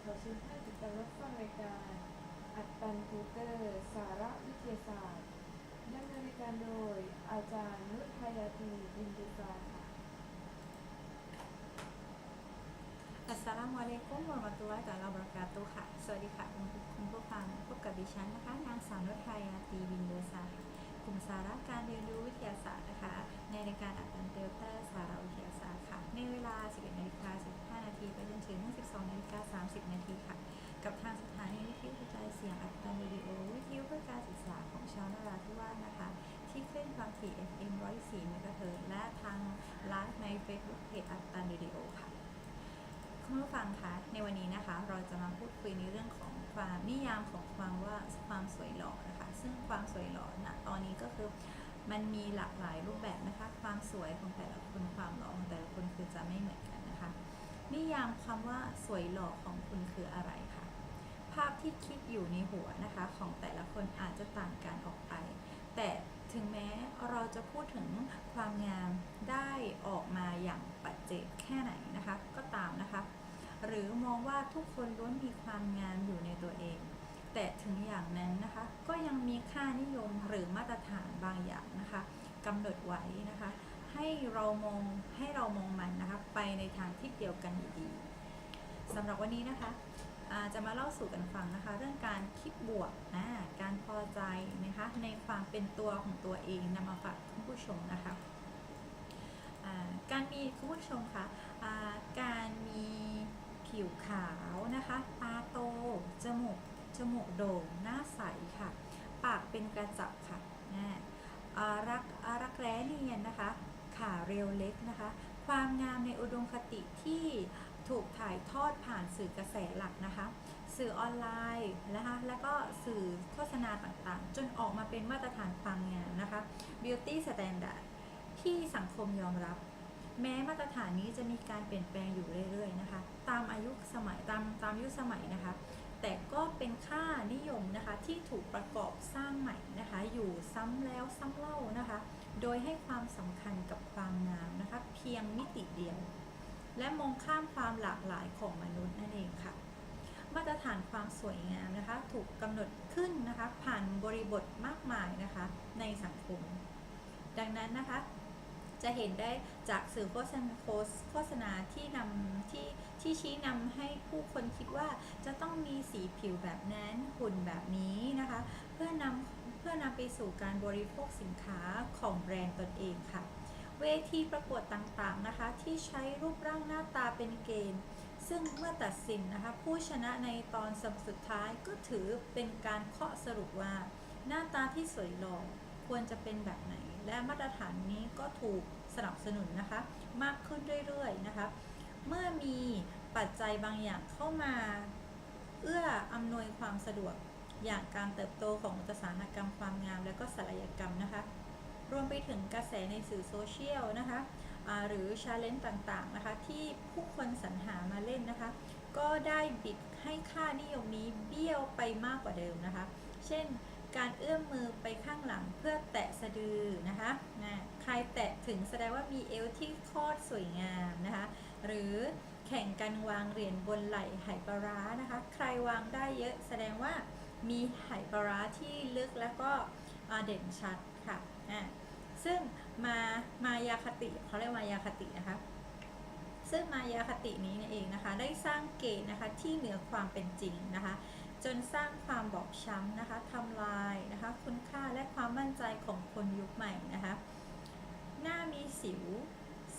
ขอเชิญท่านติดตามรับฟังรายการ อัดตันทูเตอร์สาระวิทยาศาสตร์ดำเนินรายการโดยอาจารย์นุชพยาธีบินดุกาค่ะ อัสสลามุอะลัยกุมวะเราะมะตุลลอฮิวะบะเราะกาตุฮ์ค่ะ สวัสดีค่ะคุณคุณผู้ฟังพบกับดิฉันนะคะนางสาวนุชไทยาตีบินเดซาค่ะกลุ่มสาระการเรียนรู้วิทยาศาสตร์นะคะ ในรายการอัตตันเตลเตอร์สาระวิทยาศาสตร์ค่ะ ในเวลา 11นาฬิกา15นา ทีไปจนถึง12นาฬิกา30 นาทีค่ะ กับทางสถานีวิทยุกระจายเสียงอัตตันวิดีโอ วิทยุเพื่อการศึกษาของชาวนราธิวาสนะคะ ที่ขึ้นความถี่ FM 104เมกะเฮิรตซ์และทางไลฟ์ใน Facebook เพจอัตตันวิดีโอค่ะคุณผู้ฟังคะในวันนี้นะคะเราจะมาพูดคุยในเรื่องของความนิยามของความว่าความสวยหล่อนะคะ ซึ่งความสวยหล่อนะตอนนี้ก็คือมันมีหลากหลายรูปแบบนะคะ ความสวยของแต่ละคนความหล่อของแต่ละคนคือจะไม่เหมือนกัน นิยามคำว่าสวยหล่อของคุณคืออะไรคะภาพที่คิดอยู่ในหัวนะคะของแต่ละคนอาจจะต่างกันออกไป แต่ถึงแม้เราจะพูดถึงความงามได้ออกมาอย่างปัจเจกแค่ไหนนะคะก็ตามนะคะ หรือมองว่าทุกคนล้วนมีความงามอยู่ในตัวเอง แต่ถึงอย่างนั้นนะคะก็ยังมีค่านิยมหรือมาตรฐานบางอย่างนะคะกำหนดไว้นะคะ ให้เรามองให้เรามองมันนะคะไปในทางที่เดียวกันอยู่ดีสำหรับวันนี้นะคะจะมาเล่าสู่กันฟังนะคะ เรื่องการคิดบวกนะการพอใจนะคะในความเป็นตัวของตัวเองนำมาฝากคุณผู้ชมนะคะการมีคุณผู้ชมคะอ่าการมีผิวขาวนะคะตาโตจมูกจมูกโด่งหน้าใสค่ะ ปากเป็นกระจับค่ะนะรักรักแร้เนียนนะคะ ขาเรียวเล็กนะคะ ความงามในอุดมคติที่ถูกถ่ายทอดผ่านสื่อกระแสหลักนะคะ สื่อออนไลน์นะคะแล้วก็สื่อโฆษณาต่างๆ จนออกมาเป็นมาตรฐานความงามนะคะ beauty standard ที่สังคมยอมรับ แม้มาตรฐานนี้จะมีการเปลี่ยนแปลงอยู่เรื่อย ๆนะคะ ตามอายุสมัยตามตามยุคสมัยนะคะ แต่ก็เป็นค่านิยมนะคะที่ถูกประกอบสร้างใหม่นะคะ อยู่ซ้ำแล้วซ้ำเล่านะคะ โดยให้ความสำคัญกับความงามนะคะ เพียงมิติเดียว และมองข้ามความหลากหลายของมนุษย์นั่นเองค่ะ มาตรฐานความสวยงามนะคะ ถูกกำหนดขึ้นนะคะ ผ่านบริบทมากมายนะคะ ในสังคม ดังนั้นนะคะจะเห็นได้จากสื่อโฆษณาโฆษณาที่นำที่ที่ชี้นำให้ผู้คนคิดว่าจะต้องมีสีผิวแบบนั้นหุ่นแบบนี้นะคะ เพื่อนำ พื่อนำไปสู่การบริโภคสินค้าของแบรนด์ตนเองค่ะ เวทีประกวดต่างๆนะคะ ที่ใช้รูปร่างหน้าตาเป็นเกณฑ์ ซึ่งเมื่อตัดสินนะคะ ผู้ชนะในตอนสสุดท้ายก็ถือเป็นการเคาะสรุปว่า หน้าตาที่สวยหล่อควรจะเป็นแบบไหน และมาตรฐานนี้ก็ถูกสนับสนุนนะคะ มากขึ้นเรื่อยๆนะคะเมื่อมีปัจจัยบางอย่างเข้ามา เอื้ออำนวยความสะดวก อย่างการเติบโตของอุตสาหกรรมความงาม และก็ศัลยกรรมนะคะ รวมไปถึงกระแสในสื่อโซเชียลนะคะหรือชาเลนจ์ต่างๆนะคะ ที่ผู้คนสรรหามาเล่นนะคะ ก็ได้บิดให้ค่านิยมนี้เบี้ยวไปมากกว่าเดิมนะคะ เช่นการเอื้อมมือไปข้างหลังเพื่อแตะสะดือนะคะนะใครแตะถึงแสดงว่ามีเอวที่คอดสวยงามนะคะ หรือแข่งกันวางเหรียญบนไหล่ไหปลาร้านะคะ ใครวางได้เยอะแสดงว่า มีไหปลาร้าที่ลึกแล้วก็เด่นชัดค่ะอ่าซึ่งมามายาคติเขาเรียกมายาคตินะคะซึ่งมายาคตินี้เนี่ยเองนะคะ ได้สร้างเกณฑ์นะคะที่เหนือความเป็นจริงนะคะ จนสร้างความบอบช้ำนะคะทำลายนะคะ คุณค่าและความมั่นใจของคนยุคใหม่นะคะ หน้ามีสิว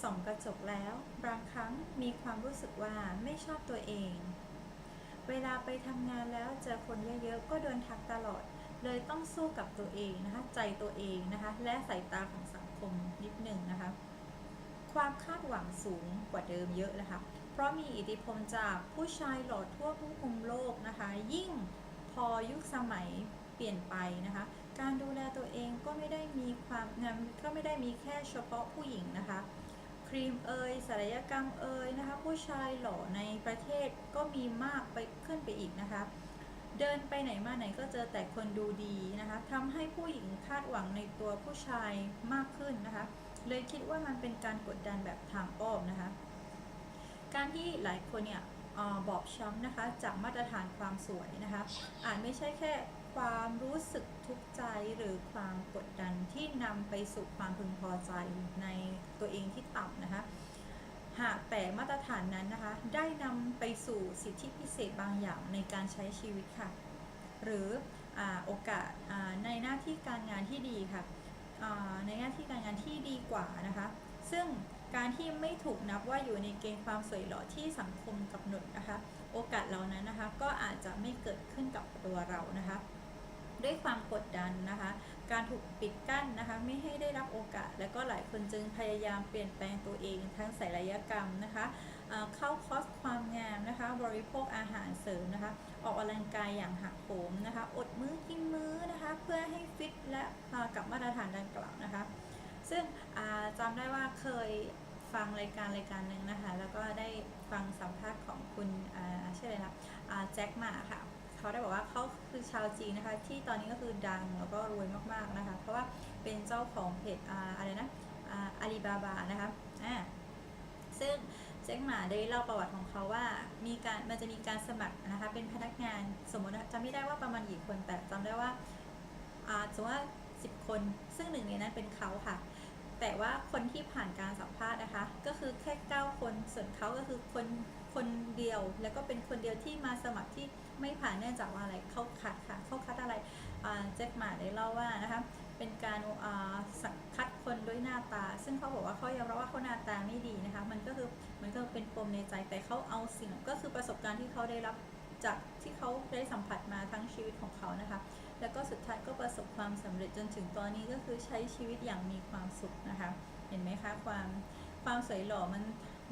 ส่องกระจกแล้ว บางครั้งมีความรู้สึกว่าไม่ชอบตัวเอง เวลาไปทำงานแล้วเจอคนเยอะๆก็โดนทักตลอด เลยต้องสู้กับตัวเองนะคะ ใจตัวเองนะคะ และสายตาของสังคมนิดหนึ่งนะคะ ความคาดหวังสูงกว่าเดิมเยอะนะคะ เพราะมีอิทธิพลจากผู้ชายหล่อทั่วทุกมุมโลกนะคะ ยิ่งพอยุคสมัยเปลี่ยนไปนะคะ การดูแลตัวเองก็ไม่ได้มีความงามก็ไม่ได้มีแค่เฉพาะผู้หญิงนะคะ รีมเอยศัลยกรรมเอยนะคะ ผู้ชายหล่อในประเทศก็มีมากไปขึ้นไปอีกนะคะ เดินไปไหนมาไหนก็เจอแต่คนดูดีนะคะทำให้ผู้หญิงคาดหวังในตัวผู้ชายมากขึ้นนะคะ เลยคิดว่ามันเป็นการกดดันแบบทางอ้อมนะคะ การที่หลายคนเนี่ยออบอบช้ำนะคะจากมาตรฐานความสวยนะคะอาจไม่ใช่แค่ ความรู้สึกทุกข์ใจหรือความกดดันที่นำไปสู่ความพึงพอใจในตัวเองที่ต่ำนะคะ หากแต่มาตรฐานนั้นนะคะ ได้นำไปสู่สิทธิพิเศษบางอย่างในการใช้ชีวิตค่ะ หรืออโอกาสในหน้าที่การงานที่ดีค่ะในหน้าที่การงานที่ดีกว่านะคะ ซึ่งการที่ไม่ถูกนับว่าอยู่ในเกณฑ์ความสวยหล่อที่สังคมกำหนดนะคะ โอกาสเหล่านั้นนะคะ ก็อาจจะไม่เกิดขึ้นกับตัวเรานะคะ ด้วยความกดดันนะคะ การถูกปิดกั้นนะคะไม่ให้ได้รับโอกาส และก็หลายคนจึงพยายามเปลี่ยนแปลงตัวเองทั้งศัลยกรรมนะคะเเข้าคอสความงามนะคะ บริโภคอาหารเสริมนะคะ ออกกำลังกายอย่างหักโหมนะคะ อดมื้อกินมื้อนะคะ เพื่อให้ฟิตและกับมาตรฐานดังกล่าวนะคะ ซึ่งจำได้ว่าเคยฟังรายการรายการหนึ่งนะคะ แล้วก็ได้ฟังสัมภาษณ์ของคุณอ่าชื่ออะไรนะอ่าแจ็คหมาค่ะ เขาได้บอกว่าเขาคือชาวจีนนะคะ ที่ตอนนี้ก็คือดังแล้วก็รวยมากๆนะคะ เพราะว่าเป็นเจ้าของเพจออะไรนะอาลีบาบานะคะอ่าซึ่งแจ็คหมาได้เล่าประวัติของเขาว่ามีการมันจะมีการสมัครนะคะ เป็นพนักงานสมมติจำไม่ได้ว่าประมาณกี่คนแต่จำได้ว่าอ่าสมมติว่า10คน ซึ่งหนึ่งในนั้นเป็นเขาค่ะ แต่ว่าคนที่ผ่านการสัมภาษณ์นะคะ ก็คือแค่9คนส่วนเขาก็คือคนคนเดียว แล้วก็เป็นคนเดียวที่มาสมัครที่ ไม่ผ่านเนื่องจากว่าอะไรเขาคัดค่ะเขาคัดอะไรอ่าแจ็คหมาได้เล่าว่านะคะเป็นการสังคัดคนด้วยหน้าตา ซึ่งเขาบอกว่าเขายอมรับว่าเขาหน้าตาไม่ดีนะคะมันก็คือมันก็เป็นปมในใจแต่เขาเอาสิ่งก็คือประสบการณ์ที่เขาได้รับจากที่เขาได้สัมผัสมาทั้งชีวิตของเขานะคะ แล้วก็สุดท้ายก็ประสบความสำเร็จจนถึงตอนนี้ก็คือใช้ชีวิตอย่างมีความสุขนะคะ เห็นไหมคะความความสวยหล่อมัน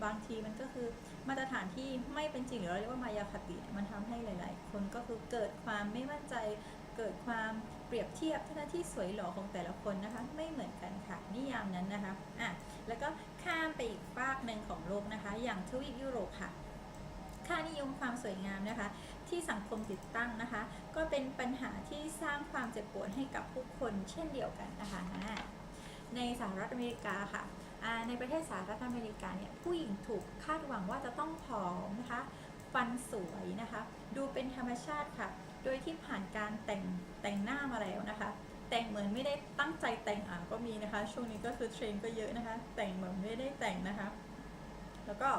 บางทีมันก็คือ มาตรฐานที่ไม่เป็นจริงหรือเราเรียกว่ามายาคติมันทำให้หลาย ๆ คนก็คือเกิดความไม่มั่นใจ เกิดความเปรียบเทียบทั้งที่สวยหล่อของแต่ละคนนะคะ ไม่เหมือนกันค่ะนิยามนั้นนะคะอะแล้วก็ข้ามไปอีกฝากหนึ่งของโลกนะคะ อย่างทวีปยุโรปค่ะ ค่านิยมความสวยงามนะคะ ที่สังคมติดตั้งนะคะ ก็เป็นปัญหาที่สร้างความเจ็บปวดให้กับผู้คนเช่นเดียวกันนะคะในสหรัฐอเมริกาค่ะ ในประเทศสหรัฐอเมริกาเนี่ยผู้หญิงถูกคาดหวังว่าจะต้องผอมนะคะฟันสวยนะคะ ดูเป็นธรรมชาติค่ะ โดยที่ผ่านการแต่งแต่งหน้ามาแล้วนะคะ แต่งเหมือนไม่ได้ตั้งใจแต่งอะก็มีนะคะ ช่วงนี้ก็คือเทรนก็เยอะนะคะ แต่งเหมือนไม่ได้แต่งนะคะ แล้วก็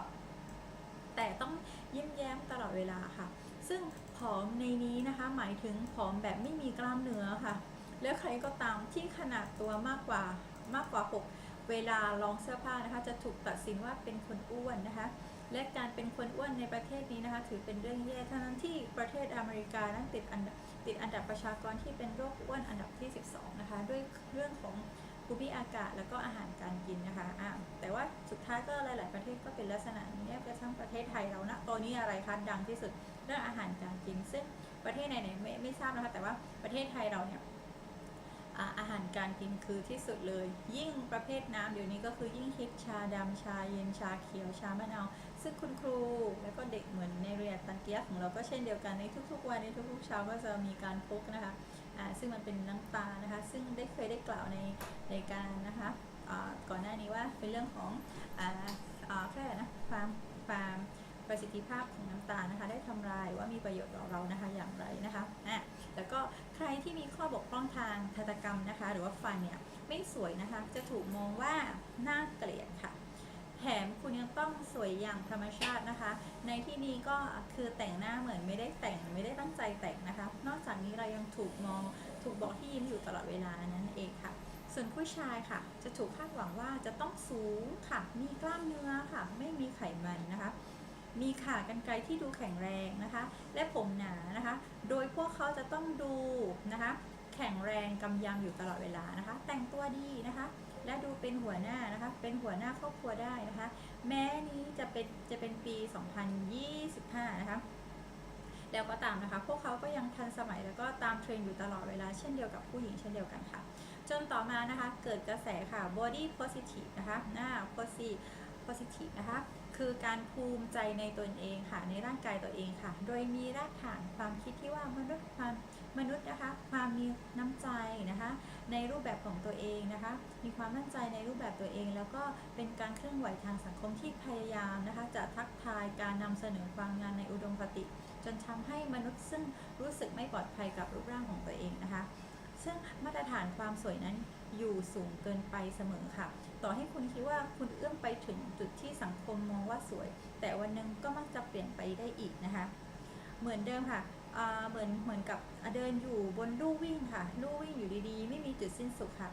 แต่ต้องยิ้มแย้มตลอดเวลาค่ะ ซึ่งผอมในนี้นะคะ หมายถึงผอมแบบไม่มีกล้ามเนื้อค่ะ แล้วใครก็ตามที่ขนาดตัวมากกว่ามากกว่า 6 เวลาลองเสื้อผ้านะคะ จะถูกตัดสินว่าเป็นคนอ้วนนะคะ และการเป็นคนอ้วนในประเทศนี้นะคะ ถือเป็นเรื่องแย่ทั้งนั้นที่ประเทศอเมริกานั้นติดอันดับติดอันดับประชากรที่เป็นโรคอ้วนอันดับที่ 12 นะคะ ด้วยเรื่องของภูมิอากาศแล้วก็อาหารการกินนะคะอะแต่ว่าสุดท้ายก็หลาย ๆ ประเทศก็เป็นลักษณะนี้กระทั่งประเทศไทยเรานะตอนนี้อะไรคะดังที่สุดเรื่องอาหารการกิน ซึ่งประเทศไหนๆไม่ไม่ทราบนะคะ แต่ว่าประเทศไทยเราเนี่ย อาหารการกินคือที่สุดเลย ยิ่งประเภทน้ำเดี๋ยวนี้ก็คือยิ่งฮิตชาดำชาเย็นชาเขียวชามะนาว ซึ่งคุณครูแล้วก็เด็กเหมือนในเรียนตันเกียของเราก็เช่นเดียวกันในทุกๆวันในทุกๆเช้าก็จะมีการพกนะคะซึ่งมันเป็นน้ำตาลนะคะ ซึ่งได้เคยได้กล่าวในในการนะคะก่อนหน้านี้ว่าเป็นเรื่องของออแค่นะความความประสิทธิภาพของน้ำตาลนะคะ ได้ทำลายว่ามีประโยชน์ต่อเรานะคะอย่างไรนะคะอะ แล้วก็ใครที่มีข้อบกพร่องทางทันตกรรมนะคะ หรือว่าฟันเนี่ยไม่สวยนะคะ จะถูกมองว่าน่าเกลียดค่ะแถมคุณยังต้องสวยอย่างธรรมชาตินะคะ ในที่นี้ก็คือแต่งหน้าเหมือนไม่ได้แต่งไม่ได้ตั้งใจแต่งนะคะ นอกจากนี้เรายังถูกมองถูกบอกที่ยิ้มอยู่ตลอดเวลานั่นเองค่ะ ส่วนผู้ชายค่ะ จะถูกคาดหวังว่าจะต้องสูงค่ะ มีกล้ามเนื้อค่ะ ไม่มีไขมันนะคะ มีขากรรไกรที่ดูแข็งแรงนะคะ และผมหนานะคะ โดยพวกเขาจะต้องดูนะคะ แข็งแรงกำยำอยู่ตลอดเวลานะคะ แต่งตัวดีนะคะ และดูเป็นหัวหน้านะคะ เป็นหัวหน้าครอบครัวได้นะคะ แม้นี้จะเป็นจะเป็นปี 2025 นะคะแล้วก็ตามนะคะ พวกเขาก็ยังทันสมัยแล้วก็ตามเทรนด์อยู่ตลอดเวลาเช่นเดียวกับผู้หญิงเช่นเดียวกันค่ะ จนต่อมานะคะ เกิดกระแสค่ะ body positive นะคะหน้า positive positive นะคะ คือการภูมิใจในตนเองค่ะในร่างกายตัวเองค่ะ โดยมีรากฐานความคิดที่ว่ามนุษย์ความมนุษย์นะคะ ความมีน้ำใจนะคะ ในรูปแบบของตัวเองนะคะ มีความมั่นใจในรูปแบบตัวเอง แล้วก็เป็นการเคลื่อนไหวทางสังคมที่พยายามนะคะ จะทักทายการนำเสนอความงานในอุดมคติ จนทำให้มนุษย์ซึ่งรู้สึกไม่ปลอดภัยกับรูปร่างของตัวเองนะคะ ซึ่งมาตรฐานความสวยนั้น อยู่สูงเกินไปเสมอค่ะ ต่อให้คุณคิดว่าคุณเอื้อมไปถึงจุดที่สังคมมองว่าสวย แต่วันหนึ่งก็มักจะเปลี่ยนไปได้อีกนะคะ เหมือนเดิมค่ะเหมือนเหมือนกับเดินอยู่บนลู่วิ่งค่ะลู่วิ่งอยู่ดีๆ ไม่มีจุดสิ้นสุดค่ะ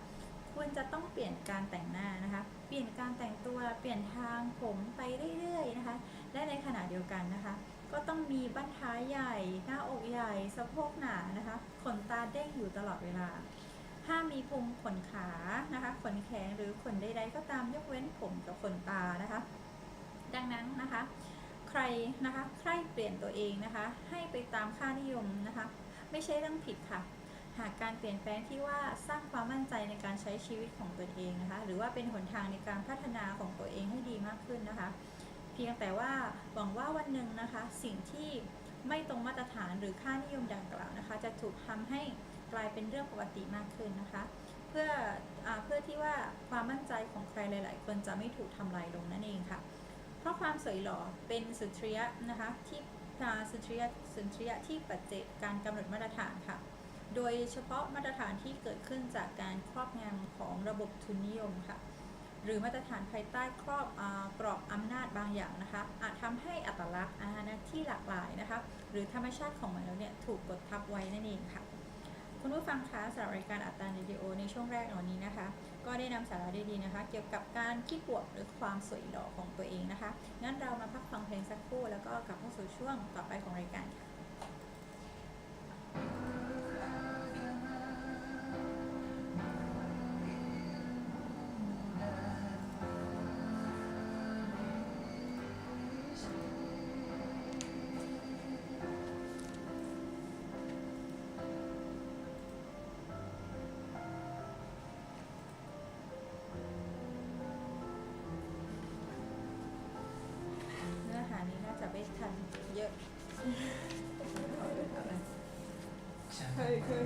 คุณจะต้องเปลี่ยนการแต่งหน้านะคะ เปลี่ยนการแต่งตัวเปลี่ยนทางผมไปเรื่อยๆนะคะ และในขณะเดียวกันนะคะ ก็ต้องมีบั้นท้ายใหญ่ หน้าอกใหญ่สะโพกหนานะคะขนตาเด้งอยู่ตลอดเวลา ห้ามมีพุงขนขานะคะขนแขนหรือขนใดๆก็ตามยกเว้นผมกับขนตานะคะ ดังนั้นนะคะ ใครนะคะใครเปลี่ยนตัวเองนะคะ ให้ไปตามค่านิยมนะคะ ไม่ใช่เรื่องผิดค่ะ หากการเปลี่ยนแปลงที่ว่าสร้างความมั่นใจในการใช้ชีวิตของตนเองนะคะ หรือว่าเป็นหนทางในการพัฒนาของตัวเองให้ดีมากขึ้นนะคะ เพียงแต่ว่าหวังว่าวันหนึ่งนะคะ สิ่งที่ไม่ตรงมาตรฐานหรือค่านิยมดังกล่าวนะคะ จะถูกทำให้ กลายเป็นเรื่องปกติมากขึ้นนะคะ เพื่ออเพื่อที่ว่าความมั่นใจของใครหลาย ๆ คนจะไม่ถูกทำลายลงนั่นเองค่ะ เพราะความสวยหล่อเป็นสุนทรียะนะคะที่สุนทรียะสุนทรียะที่ปัจเจกการกำหนดมาตรฐานค่ะ โดยเฉพาะมาตรฐานที่เกิดขึ้นจากการครอบงำของระบบทุนนิยมค่ะหรือมาตรฐานภายใต้ครอบอกรอบอำนาจบางอย่างนะคะ อาจทำให้อัตลักษณ์อานะที่หลากหลายนะคะ หรือธรรมชาติของมันุษย์เนี่ยถูกกดทับไว้นั่นเองค่ะ คุณผู้ฟังคะสำหรับรายการอัตราเรดิโอในช่วงแรกในวันนี้นะคะ ก็ได้นำสาระดีๆนะคะ เกี่ยวกับการคิดบวกหรือความสวยหล่อของตัวเองนะคะ งั้นเรามาพักฟังเพลงสักครู่แล้วก็กลับเข้าสู่ช่วงต่อไปของรายการค่ะ ไม่ทันเยอะเคยเคย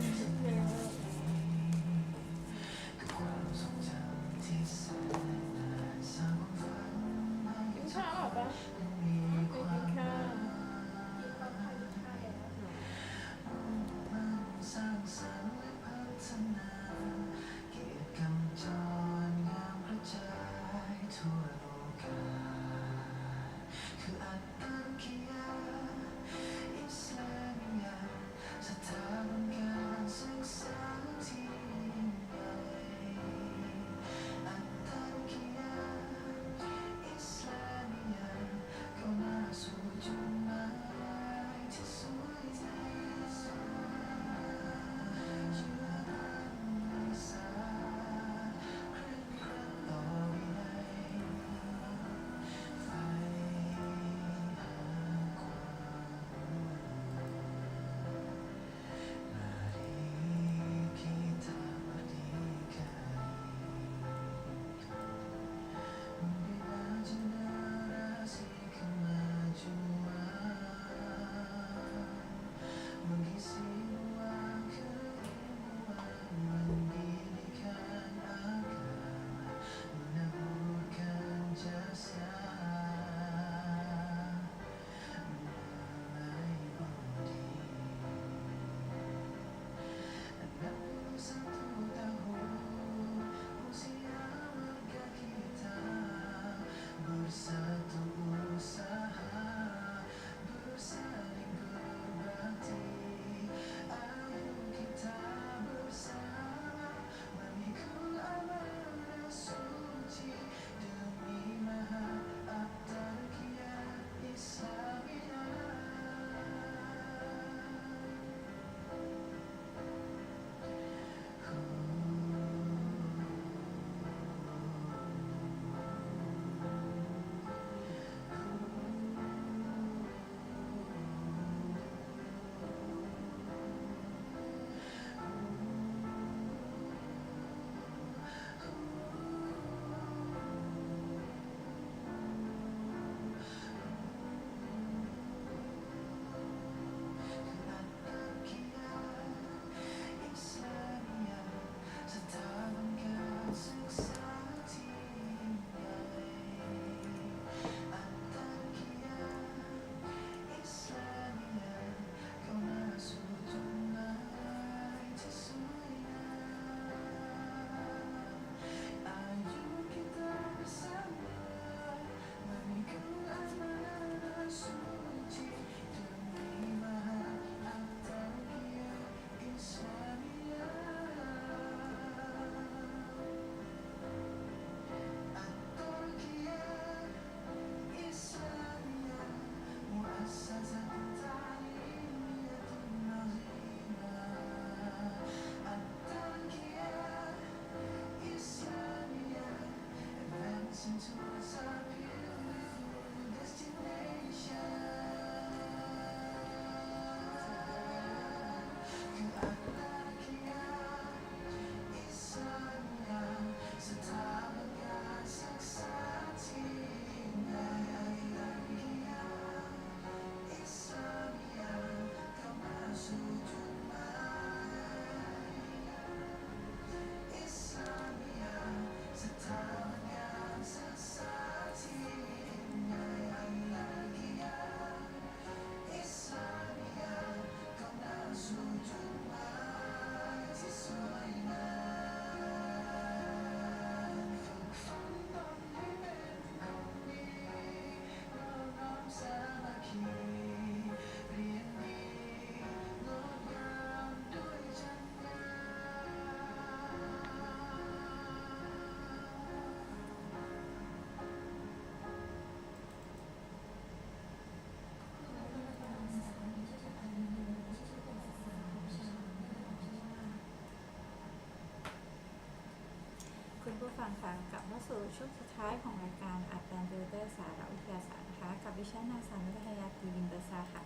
คุณผู้ฟังคะกลับมาสู่ช่วงสุดท้ายของรายการอัดแปลนเดอร์สารวิทยาศาสตร์นะคะกับดิฉันนางสาวนุทยาตีวินเบอร์ซาค่ะ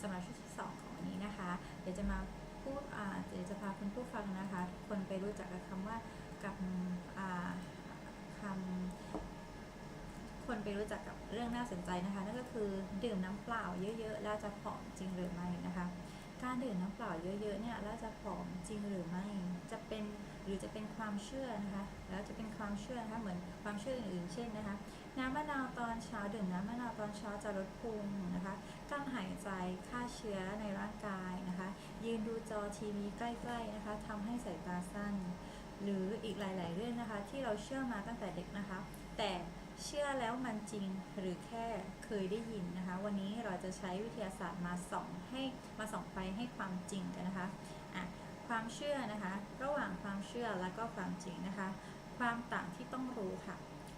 สำหรับช่วงที่สองของวันนี้นะคะ เดี๋ยวจะมาพูดเดี๋ยวจะพาคุณผู้ฟังนะคะทุกคนไปรู้จักกับคำว่ากับคำคนไปรู้จักกับเรื่องน่าสนใจนะคะ นั่นก็คือดื่มน้ำเปล่าเยอะ ๆ แล้วจะผอมจริงหรือไม่นะคะ การดื่มน้ำเปล่าเยอะๆเนี่ยแล้วจะผอมจริงหรือไม่ จะเป็นหรือจะเป็นความเชื่อนะคะ แล้วจะเป็นความเชื่อนะคะเหมือนความเชื่ออื่นๆ เช่นนะคะ น้ำมะนาวตอนเช้าดื่มน้ำมะนาวตอนเช้าจะลดภูมินะคะการหายใจฆ่าเชื้อในร่างกายนะคะ ยืนดูจอทีวีใกล้ๆนะคะทำให้สายตาสั้น หรืออีกหลาย ๆ เรื่องนะคะ ที่เราเชื่อมาตั้งแต่เด็กนะคะ แต่ เชื่อแล้วมันจริงหรือแค่เคยได้ยินนะคะ วันนี้เราจะใช้วิทยาศาสตร์มาส่องให้มาส่องไฟให้ความจริงกันนะคะอะความเชื่อนะคะ ระหว่างความเชื่อและก็ความจริงนะคะ ความต่างที่ต้องรู้ค่ะ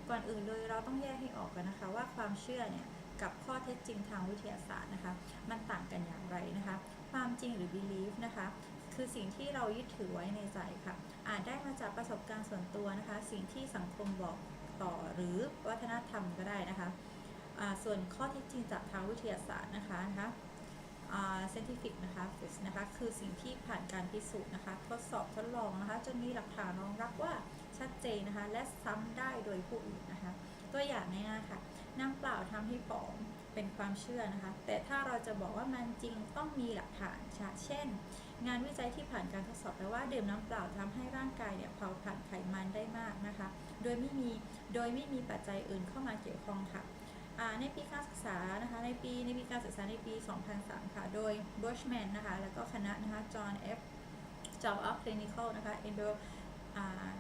ก่อนอื่นเลยเราต้องแยกให้ออกกันนะคะ ว่าความเชื่อเนี่ยกับข้อเท็จจริงทางวิทยาศาสตร์นะคะ มันต่างกันอย่างไรนะคะ ความจริงหรือ belief นะคะคือสิ่งที่เรายึดถือไว้ในใจค่ะ อาจได้มาจากประสบการณ์ส่วนตัวนะคะ สิ่งที่สังคมบอก ต่อหรือวัฒนธรรมก็ได้นะคะส่วนข้อท็จจริงจากทางวิทยาศาสตร์นะคะนะคะ scientific นะคะ facts นะคะ คือสิ่งที่ผ่านการพิสูจน์นะคะ ทดสอบทดลองนะคะ จนมีหลักฐานรองรับว่าชัดเจนนะคะ และซ้ำได้โดยผู้อื่นนะคะ ตัวอย่างง่ายๆค่ะ น้ำเปล่าทำให้ผอมเป็นความเชื่อนะคะ แต่ถ้าเราจะบอกว่ามันจริงต้องมีหลักฐานค่ะเช่น งานวิจัยที่ผ่านการทดสอบแล้วว่าดื่มน้ำเปล่าทำให้ร่างกายเนี่ยเผาผลาญไขมันได้มากนะคะ โดยไม่มีโดยไม่มีปัจจัยอื่นเข้ามาเกี่ยวข้องค่ะในปีการศึกษานะคะในปีในปีการศึกษาในปี 2003 ค่ะ โดย Bushman นะคะแล้วก็คณะนะคะ John F. Job of Clinical นะคะ Endo อ่า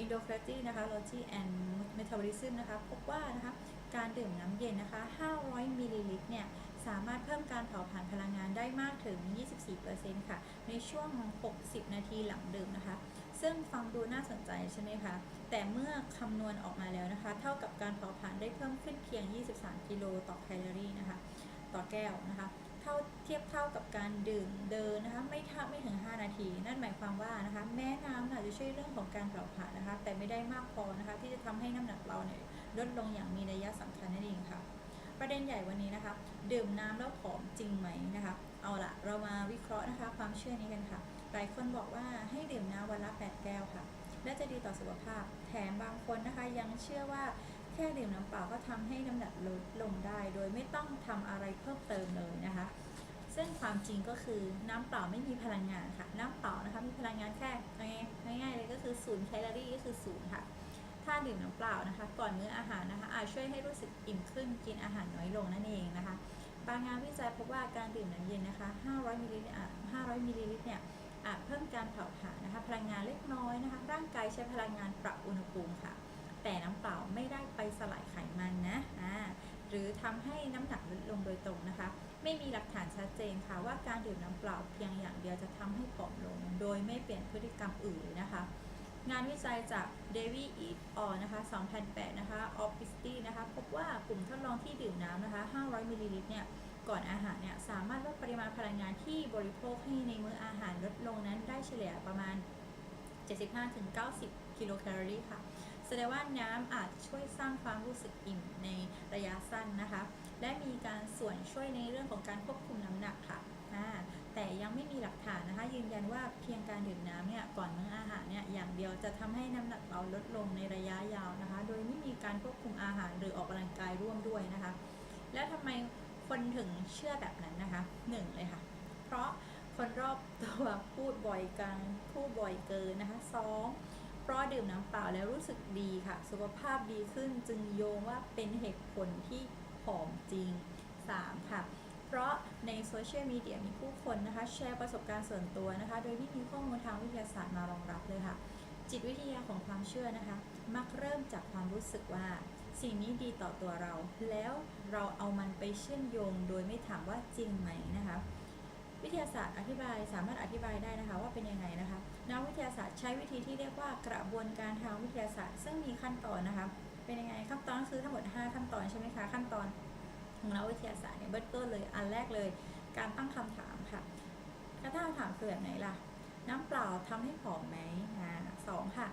Endocrinology นะคะ Logy and Metabolism นะคะพบว่านะคะการดื่มน้ำเย็นนะคะ 500 มิลลิลิตรเนี่ยสามารถเพิ่มการเผาผลาญพลังงานได้มากถึง 24%ค่ะ ในช่วง 60 นาทีหลังดื่มนะคะ ซึ่งฟังดูน่าสนใจใช่ไหมคะ แต่เมื่อคำนวณออกมาแล้วนะคะ เท่ากับการเผาผลาญได้เพิ่มขึ้นเพียง 23 กิโลต่อแคลอรี่นะคะ ต่อแก้วนะคะเท่าเทียบเท่ากับการดื่มเดินนะคะ ไม่ท่าไม่ถึง 5 นาที นั่นหมายความว่านะคะ แม้น้ำอาจจะช่วยเรื่องของการเผาผลาญนะคะ แต่ไม่ได้มากพอนะคะ ที่จะทำให้น้ำหนักเราเนี่ยลดลงอย่างมีนัยสำคัญนั่นเองค่ะประเด็นใหญ่วันนี้นะคะ ดื่มน้ำแล้วผอมจริงไหมนะคะ เอาละเรามาวิเคราะห์นะคะ ความเชื่อนี้กันค่ะ หลายคนบอกว่าให้ดื่มน้ำวันละ 8 แก้วค่ะ และจะดีต่อสุขภาพ แถมบางคนนะคะ ยังเชื่อว่าแค่ดื่มน้ำเปล่าก็ทำให้น้ำหนักลดลงได้ โดยไม่ต้องทำอะไรเพิ่มเติมเลยนะคะ ซึ่งความจริงก็คือน้ำเปล่าไม่มีพลังงานค่ะ น้ำเปล่านะคะมีพลังงานแค่ง่ายๆเลยก็คือศูนย์แคลอรี่ก็คือศูนย์ค่ะถ้าดื่มน้ำเปล่านะคะ ก่อนมื้ออาหารนะคะอาจช่วยให้รู้สึกอิ่มขึ้นกินอาหารน้อยลงนั่นเองนะคะ บางงานวิจัยพบว่าการดื่มน้ำเย็นนะคะ 500มิลลิลิตรอะ500มิลลิลิตรเนี่ย เพิ่มการเผาผลาญนะคะพลังงานเล็กน้อยนะคะร่างกายใช้พลังงานปรับอุณหภูมิค่ะ แต่น้ำเปล่าไม่ได้ไปสลายไขมันนะอ่าหรือทำให้น้ำหนักลดลงโดยตรงนะคะ ไม่มีหลักฐานชัดเจนค่ะว่าการดื่มน้ำเปล่าเพียงอย่างเดียวจะทำให้ผอมลง โดยไม่เปลี่ยนพฤติกรรมอื่นเลยนะคะ งานวิจัยจากเดวีอีทออนะคะ2008 นะคะออฟฟิสตี้นะคะ พบว่ากลุ่มทดลองที่ดื่มน้ำนะคะ 500มิลลิลิตรเนี่ย ก่อนอาหารเนี่ยสามารถลดปริมาณพลังงานที่บริโภคให้ในมื้ออาหารลดลงนั้นได้เฉลี่ยประมาณ 75-90 กิโลแคลอรี่ค่ะแสดงว่าน้ำอาจช่วยสร้างความรู้สึกอิ่มในระยะสั้นนะคะ และมีการส่วนช่วยในเรื่องของการควบคุมน้ำหนักค่ะแต่ยังไม่มีหลักฐานนะคะ ยืนยันว่าเพียงการดื่มน้ำเนี่ยก่อนมื้ออาหารเนี่ยอย่างเดียวจะทำให้น้ำหนักเราลดลงในระยะยาวนะคะ โดยไม่มีการควบคุมอาหารหรือออกกำลังกายร่วมด้วยนะคะ แล้วทำไม คนถึงเชื่อแบบนั้นนะคะหนึ่งเลยค่ะ เพราะคนรอบตัวพูดบ่อยกันพูดบ่อยเกินนะคะสองเพราะดื่มน้ำเปล่าแล้วรู้สึกดีค่ะ สุขภาพดีขึ้นจึงโยงว่าเป็นเหตุผลที่ผอมจริง 3. ค่ะ เพราะในโซเชียลมีเดียมีผู้คนนะคะ แชร์ประสบการณ์ส่วนตัวนะคะ โดยไม่มีข้อมูลทางวิทยาศาสตร์มารองรับเลยค่ะ จิตวิทยาของความเชื่อนะคะ มักเริ่มจากความรู้สึกว่า สิ่งนี้ดีต่อตัวเรา แล้วเราเอามันไปเชื่อมโยงโดยไม่ถามว่าจริงไหมนะคะวิทยาศาสตร์อธิบายสามารถอธิบายได้นะคะว่าเป็นยังไงนะคะนักวิทยาศาสตร์ใช้วิธีที่เรียกว่ากระบวนการทางวิทยาศาสตร์ ซึ่งมีขั้นตอนนะคะเป็นยังไงขั้นตอนคือทั้งหมด 5 ขั้นตอนใช่ไหมคะขั้นตอนของนักวิทยาศาสตร์เนี่ยเบื้องต้นเลยอันแรกเลย การตั้งคำถามค่ะการตั้งคำถามคือแบบไหนล่ะ น้ำเปล่าทำให้ผอมไหมอ่าสองค่ะ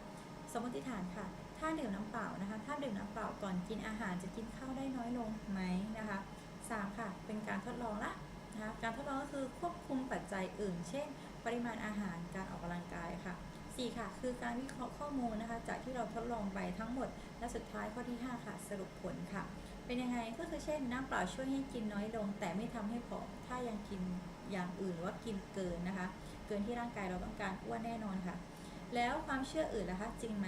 สมมติฐานค่ะ ถ้าดื่มน้ำเปล่านะคะ ถ้าดื่มน้ำเปล่าก่อนกินอาหารจะกินข้าวได้น้อยลงไหมนะคะสามค่ะ เป็นการทดลองละนะคะการทดลองก็คือควบคุมปัจจัยอื่น เช่น ปริมาณอาหารการออกกำลังกายค่ะสี่ค่ะ คือการวิเคราะห์ข้อมูลนะคะ จากที่เราทดลองไปทั้งหมด และสุดท้ายข้อที่ 5 ค่ะ สรุปผลค่ะ เป็นยังไงก็คือเช่น น้ำเปล่าช่วยให้กินน้อยลง แต่ไม่ทำให้ผอมถ้ายังกินอย่างอื่นหรือว่ากินเกินนะคะ เกินที่ร่างกายเราต้องการอ้วนแน่นอนค่ะ แล้วความเชื่ออื่นล่ะคะ จริงไหม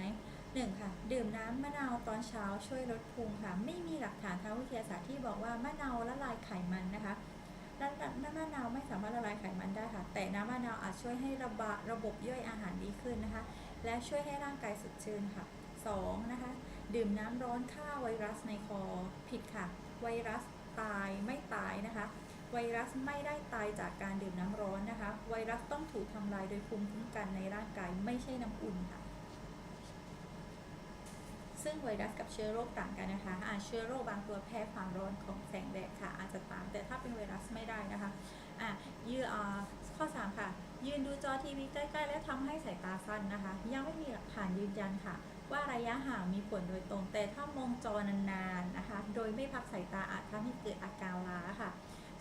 หนึ่งค่ะดื่มน้ำมะนาวตอนเช้าช่วยลดพุงค่ะ ไม่มีหลักฐานทางวิทยาศาสตร์ที่บอกว่ามะนาวละลายไขมันนะคะน้ำน้ำมะนาวไม่สามารถละลายไขมันได้ค่ะ แต่น้ำมะนาวอาจช่วยให้ระบาระบบย่อยอาหารดีขึ้นนะคะ และช่วยให้ร่างกายสดชื่นค่ะสองนะคะ ดื่มน้ำร้อนฆ่าไวรัสในคอผิดค่ะ ไวรัสตายไม่ตายนะคะ ไวรัสไม่ได้ตายจากการดื่มน้ำร้อนนะคะ ไวรัสต้องถูกทำลายโดยภูมิคุ้มกันในร่างกายไม่ใช่น้ำอุ่นค่ะ ซึ่งไวรัสกับเชื้อโรคต่างกันนะคะอาเชื้อโรคบางตัวแพ้ความร้อนของแสงแดดค่ะ อาจจะตาม แต่ถ้าเป็นไวรัสไม่ได้นะคะอะยือ่าข้อ 3 ค่ะ ยืนดูจอทีวีใกล้ๆ และทำให้สายตาสั้นนะคะ ยังไม่มีหลักฐานยืนยันค่ะ ว่าระยะห่างมีผลโดยตรง แต่ถ้ามองจอนานๆนะคะ โดยไม่พักสายตาอาจทำให้เกิดอาการล้าค่ะ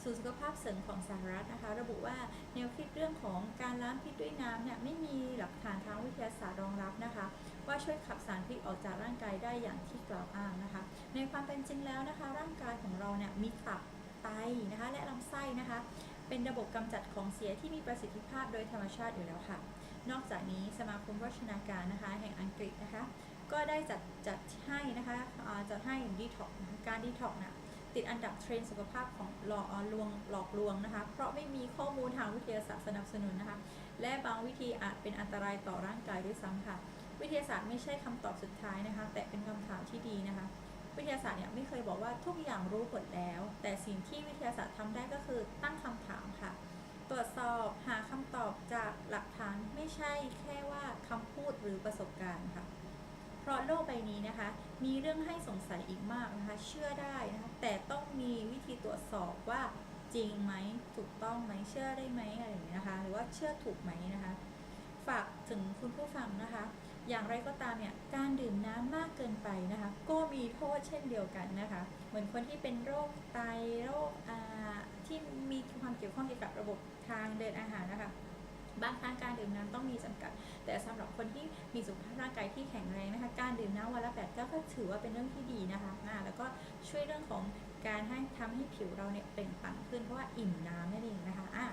ศูนย์สุขภาพเสริมของสหรัฐนะคะ ระบุว่าแนวคิดเรื่องของการล้างพิษด้วยน้ำเนี่ยไม่มีหลักฐานทางวิทยาศาสตร์รองรับนะคะ ว่าช่วยขับสารพิษออกจาก ได้อย่างที่กล่าวอ้างนะคะ ในความเป็นจริงแล้วนะคะ ร่างกายของเราเนี่ยมีตับไตนะคะและลำไส้นะคะ เป็นระบบกำจัดของเสียที่มีประสิทธิภาพโดยธรรมชาติอยู่แล้วค่ะ นอกจากนี้สมาคมโภชนาการนะคะ แห่งอังกฤษนะคะ ก็ได้จัดจัดให้นะคะจัดให้ดีท็อกนะะการดีท็อกนะติดอันดับเทรนด์สุขภาพของหลอกลวงหลอกลวงนะคะ เพราะไม่มีข้อมูลทางวิทยาศาสตร์สนับสนุนนะคะ และบางวิธีอาจเป็นอันตรายต่อร่างกายด้วยซ้ำค่ะ วิทยาศาสตร์ไม่ใช่คำตอบสุดท้ายนะคะ แต่เป็นคำถามที่ดีนะคะ วิทยาศาสตร์เนี่ยไม่เคยบอกว่าทุกอย่างรู้ผลแล้ว แต่สิ่งที่วิทยาศาสตร์ทำได้ก็คือตั้งคำถามค่ะ ตรวจสอบหาคำตอบจากหลักฐานไม่ใช่แค่ว่าคำพูดหรือประสบการณ์ค่ะ เพราะโลกใบนี้นะคะ มีเรื่องให้สงสัยอีกมากนะคะ เชื่อได้นะคะแต่ต้องมีวิธีตรวจสอบว่าจริงไหมถูกต้องไหมเชื่อได้ไหมอะไรอย่างเงี้ยนะคะ หรือว่าเชื่อถูกไหมนะคะ ฝากถึงคุณผู้ฟังนะคะ อย่างไรก็ตามเนี่ยการดื่มน้ำมากเกินไปนะคะก็มีโทษเช่นเดียวกันนะคะ เหมือนคนที่เป็นโรคไตโรคที่มีความเกี่ยวข้องเกี่ยวกับระบบทางเดินอาหารนะคะบางครั้งการดื่มน้ำต้องมีจำกัด แต่สำหรับคนที่มีสุขภาพร่างกายที่แข็งแรงนะคะ การดื่มน้ำวันละแปดก็ถือว่าเป็นเรื่องที่ดีนะคะแล้วก็ช่วยเรื่องของการให้ทำให้ผิวเราเนี่ยเปล่งปลั่งขึ้นเพราะว่าอิ่มน้ำนั่นเองนะคะอ่า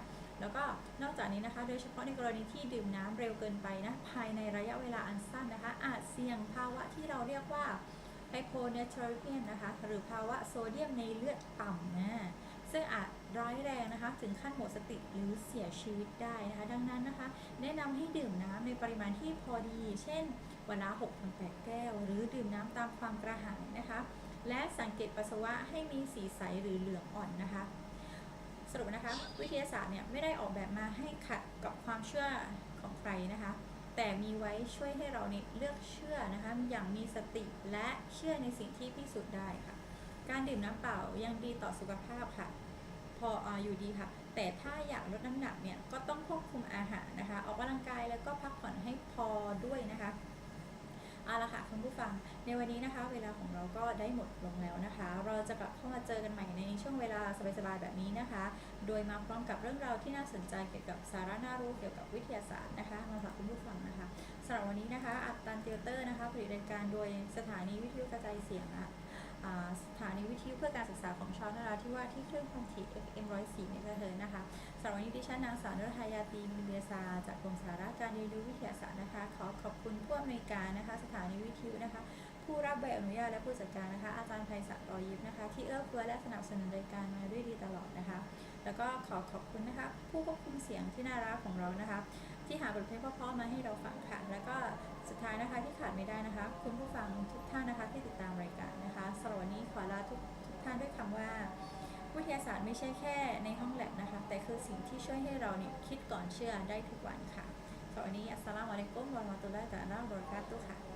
แล้วก็นอกจากนี้นะคะ โดยเฉพาะในกรณีที่ดื่มน้ำเร็วเกินไปนะภายในระยะเวลาอันสั้นนะคะ อาจเสี่ยงภาวะที่เราเรียกว่า hyponatremia นะคะ หรือภาวะโซเดียมในเลือดต่ำนะซึ่งอาจร้ายแรงนะคะ ถึงขั้นหมดสติหรือเสียชีวิตได้นะคะ ดังนั้นนะคะ แนะนำให้ดื่มน้ำในปริมาณที่พอดี เช่นวันละ6-8 แก้ว หรือดื่มน้ำตามความกระหายนะคะ และสังเกตปัสสาวะให้มีสีใสหรือเหลืองอ่อนนะคะ สรุปนะคะ วิทยาศาสตร์เนี่ยไม่ได้ออกแบบมาให้ขัดกับความเชื่อของใครนะคะ แต่มีไว้ช่วยให้เราเนี่ยเลือกเชื่อนะคะ อย่างมีสติและเชื่อในสิ่งที่พิสูจน์ได้ค่ะ การดื่มน้ำเปล่ายังดีต่อสุขภาพค่ะ พอออยู่ดีค่ะ แต่ถ้าอยากลดน้ำหนักเนี่ยก็ต้องควบคุมอาหารนะคะ ออกกำลังกายแล้วก็พักผ่อนให้พอด้วยนะคะ เอาละค่ะคุณผู้ฟัง ในวันนี้นะคะ เวลาของเราก็ได้หมดลงแล้วนะคะ เราจะกลับเข้ามาเจอกันใหม่ในช่วงเวลาสบายๆแบบนี้นะคะ โดยมาพร้อมกับเรื่องราวที่น่าสนใจเกี่ยวกับสาระน่ารู้เกี่ยวกับวิทยาศาสตร์นะคะมาฝากคุณผู้ฟังนะคะสำหรับวันนี้นะคะอัตตันเตียเตอร์นะคะผลิตรายการโดยสถานีวิทยุกระจายเสียงนะคะอ่า สถานีวิทยุเพื่อการศึกษาของชาวนราธิวาสที่คลื่นความถี่ FM 104เมกะเฮิร์นะคะสำหรับวันนี้ดิฉันนางสาวนรทายาตีมิเบียซาจากกรมสาระการเรียนรู้วิทยาศาสตร์นะคะ ขอขอบคุณผู้อำนวยการนะคะ สถานีวิทยุนะคะ ผู้รับใบอนุญาตและผู้จัดการนะคะ อาจารย์ไพศาลรอยิบนะคะ ที่เอื้อเฟื้อและสนับสนุนรายการมาด้วยดีตลอดนะคะ แล้วก็ขอขอบคุณนะคะ ผู้ควบคุมเสียงที่น่ารักของเรานะคะ ที่หาบทเพลงเพราะๆมาให้เราฟังค่ะ แล้วก็สุดท้ายนะคะที่ขาดไม่ได้นะคะ คุณผู้ฟังทุกท่านนะคะที่ติดตามรายการนะคะสำหรับวันนี้ขอลาทุกทุกท่านด้วยคำว่า วิทยาศาสตร์ไม่ใช่แค่ในห้องแลบนะคะ แต่คือสิ่งที่ช่วยให้เราเนี่ยคิดก่อนเชื่อได้ทุกวันค่ะสำหรับวันนี้อัสสลามุอะลัยกุมวะเราะมะตุลลอฮิวะบะเราะกาตุค่ะ